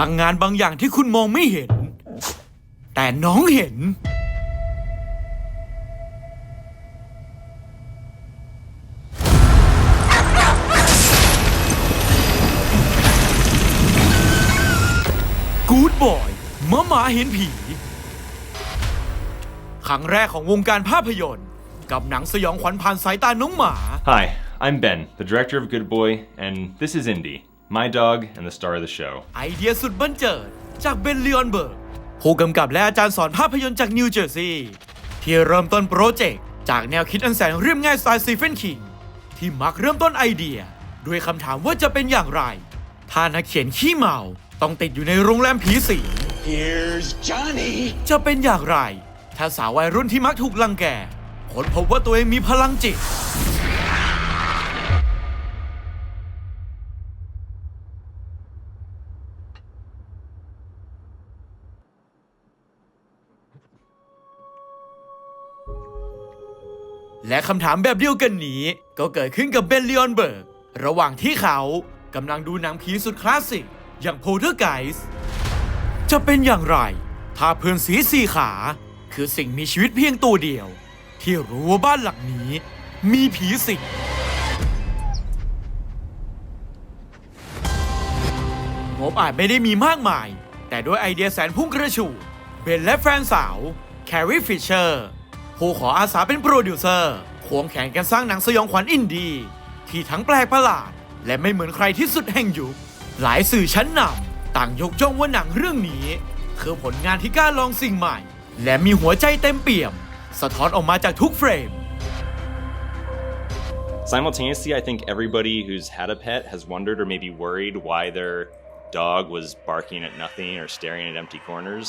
ลังงานบางอย่างที่คุณมองไม่เห็น แต่น้องเห็น กูดบอยมะหมาเห็นผี ครั้งแรกของวงการภาพยนตร์ กับหนังสยองขวัญผ่านสายตาน้องหมา Hi, I'm Ben, the director of Good Boy, and this is Indy, my dog and the star of the show. ไอเดียสุดบันเจิด จากเบนลีออนเบิร์กผู้กำกับและอาจารย์สอนภาพยนตร์จากนิวเจอร์ซีย์ที่เริ่มต้นโปรเจกต์จากแนวคิดอันแสนเรียบง่ายสไตล์ซีเฟนคิงที่มักเริ่มต้นไอเดีย ด้วยคำถามว่าจะเป็นอย่างไร ถ้านักเขียนขี้เมาต้องติดอยู่ในโรงแรมผีสิง Here's Johnny. จะเป็นอย่างไร ถ้าสาววัยรุ่นที่มักถูกลังแกค้นพบว่าตัวเองมีพลังจิต และคำถามแบบเดียวกันนี้ ก็เกิดขึ้นกับเบนลีออนเบิร์ก ระหว่างที่เขากำลังดูหนังผีสุดคลาสสิก อย่างโพเทอร์ไกส์จะเป็นอย่างไร ถ้าเพื่อนสีสี่ขา คือสิ่งมีชีวิตเพียงตัวเดียว ที่รู้ว่าบ้านหลังนี้ มีผีสิงงบอาจไม่ได้มีมากมาย แต่ด้วยไอเดียแสนพุ่งกระฉูดเบนและแฟนสาวแคร์รีฟิชเชอร์ ผู้ขออาสาเป็นโปรดิวเซอร์ควงแขนกันสร้างหนังสยองขวัญอินดีที่ทั้งแปลกประหลาด และไม่เหมือนใครที่สุดแห่งยุค หลายสื่อชั้นนำต่างยกย่องว่าหนังเรื่องนี้ คือผลงานที่กล้าลองสิ่งใหม่ และมีหัวใจเต็มเปี่ยม สะท้อนออกมาจากทุกเฟรม Simultaneously, I think everybody who's had a pet has wondered or maybe worried why their dog was barking at nothing or staring at empty corners.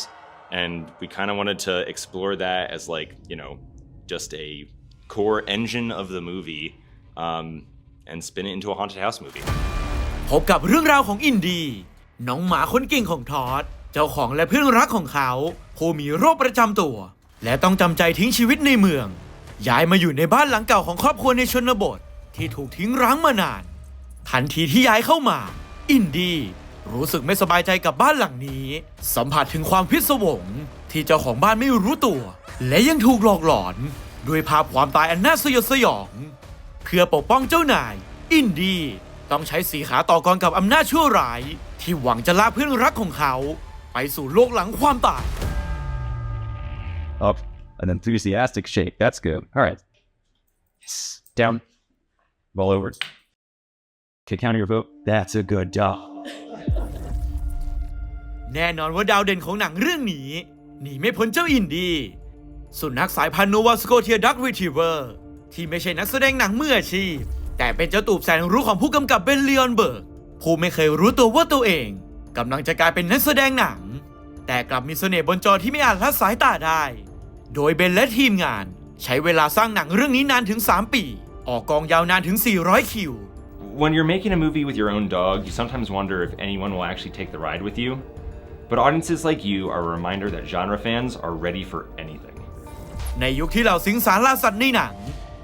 And we kind of wanted to explore that as, like, you know, just a core engine of the movie um, and spin it into a haunted house movie. พบกับเรื่องราวของอินดี น้องหมาคนเก่งของทอด เจ้าของและเพื่อนรักของเขาผู้มีโรคประจำตัว และต้องจำใจทิ้งชีวิตในเมือง ย้ายมาอยู่ในบ้านหลังเก่าของครอบครัวในชนบท ที่ถูกทิ้งร้างมานาน ทันทีที่ย้ายเข้ามา อินดี รู้สึกไม่สบายใจกับบ้านหลังนี้ สัมผัสถึงความพิศวง ที่เจ้าของบ้านไม่รู้ตัว และยังถูกหลอกหลอน ด้วยภาพความตายอันน่าสยดสยอง เพื่อปกป้องเจ้านาย อินดี้ต้องใช้สีขาต่อกรกับอำนาจชั่วร้าย ที่หวังจะลากเพื่อนรักของเขา ไปสู่โลกหลังความตาย Up. An enthusiastic shake. That's good. All right. Yes. Down. Roll over. Okay, counter your vote. That's a good job. แน่นอนว่าดาวเด่นของหนังเรื่องนี้หนีไม่พ้นเจ้าอินดีสุนัขสายพันธุ์โนวาสโกเทียดักรีท i เวอร์ที่ไม่ใช่นักแสดงหนังมืออาชีพ แต่เป็นเจ้าตูบแสนรู้ของผู้กำกับเบนลีออนเบิร์กผู้ไม่เคยรู้ตัวว่าตัวเองกำลังจะกลายเป็นนักแสดงหนัง แต่กลับมีเสน่ห์บนจอที่ไม่อาจละสายตาได้ โดยเบนและทีมงาน ใช้เวลาสร้างหนังเรื่องนี้นานถึง 3 ปี ออกกองยาวนานถึง 400 คิว When you're making a movie with your own dog, you sometimes wonder if anyone will actually take the ride with you. But audiences like you are a reminder that genre fans are ready for anything. ในยุคที่เหล่าสิงสารล่าสัตว์ในหนัง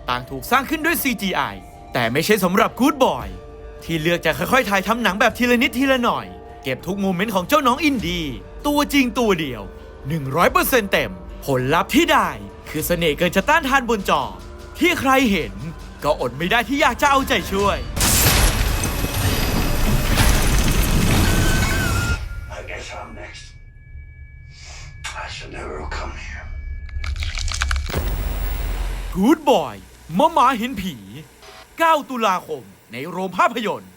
ต่างถูกสร้างขึ้นด้วย CGI แต่ไม่ใช่สำหรับกู๊ดบอยที่เลือกจะค่อยๆถ่ายทำหนังแบบทีละนิดทีละหน่อย เก็บทุกโมเมนต์ของเจ้าน้องอินดีตัวจริงตัวเดียว 100%เต็ม ผลลัพธ์ที่ได้ คือเสน่ห์เกินจะต้านทานบนจอ ที่ใครเห็นก็อดไม่ได้ที่อยากจะเอาใจช่วย I guess I'm next. I should never have come here. Good Boy มะหมาเห็นผี 9 ตุลาคม ในโรงภาพยนตร์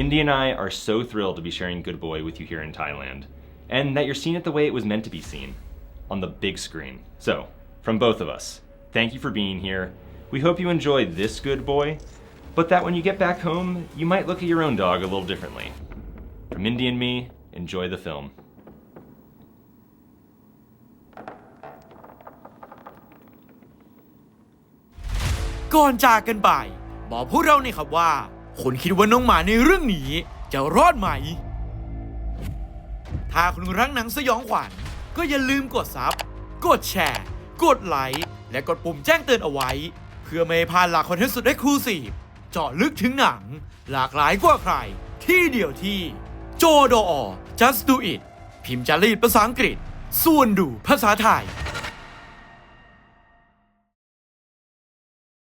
Indy and I are so thrilled to be sharing Good Boy with you here in Thailand, and that you're seeing it the way it was meant to be seen on the big screen. So, from both of us, thank you for being here. We hope you enjoy this Good Boy, but that when you get back home, you might look at your own dog a little differently. From Indy and me, enjoy the film. ก่อนจากกันไป บอกพวกเราเนี่อยครับว่า คุณคิดว่าน้องหมาในเรื่องนี้จะรอดไหม ถ้าคุณรักหนังสยองขวัญ ก็อย่าลืมกดซับ กดแชร์ กดไลค์ และกดปุ่มแจ้งเตือนเอาไว้ เพื่อไม่ให้พลาดหลักคอนเทนต์สุดเอ็กซ์คลูซีเจาะลึกถึงหนัง หลากหลายกว่าใคร ที่เดียวที่ โจดอ just do it พิมพ์จารีตภาษาอังกฤษ ส่วนดูภาษาไทย